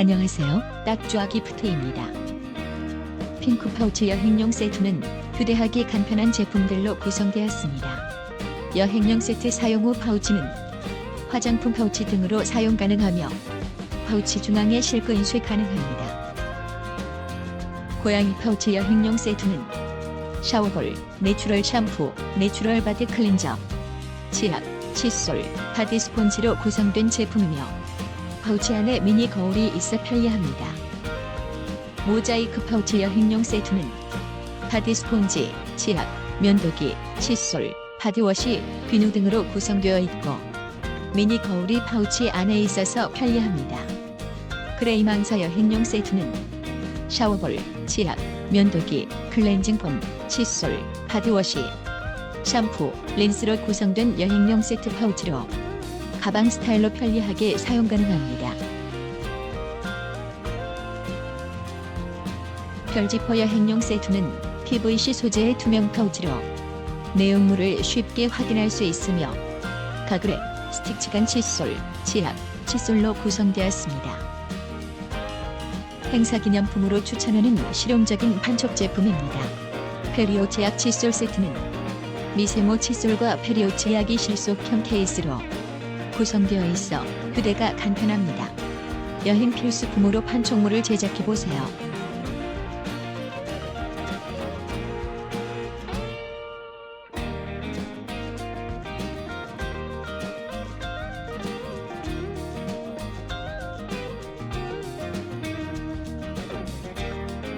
안녕하세요. 딱좋아 기프트입니다. 핑크 파우치 여행용 세트는 휴대하기 간편한 제품들로 구성되었습니다. 여행용 세트 사용 후 파우치는 화장품 파우치 등으로 사용 가능하며 파우치 중앙에 실크 인쇄 가능합니다. 고양이 파우치 여행용 세트는 샤워볼, 내추럴 샴푸, 내추럴 바디 클렌저, 치약, 칫솔, 바디 스폰지로 구성된 제품이며 파우치 안에 미니 거울이 있어 편리합니다. 모자이크 파우치 여행용 세트는 바디 스폰지, 치약, 면도기, 칫솔, 바디워시, 비누 등으로 구성되어 있고 미니 거울이 파우치 안에 있어서 편리합니다. 그레이망사 여행용 세트는 샤워볼, 치약, 면도기, 클렌징 폼, 칫솔, 바디워시, 샴푸, 린스로 구성된 여행용 세트 파우치로 가방 스타일로 편리하게 사용 가능합니다. 별지퍼 여행용 세트는 PVC 소재의 투명 파우치로 내용물을 쉽게 확인할 수 있으며 가글에 스틱치간 칫솔, 치약, 칫솔로 구성되었습니다. 행사 기념품으로 추천하는 실용적인 판촉 제품입니다. 페리오 제약 칫솔 세트는 미세모 칫솔과 페리오 제약이 실속형 케이스로 구성되어 있어 휴대가 간편합니다. 여행 필수품으로 판촉물을 제작해 보세요.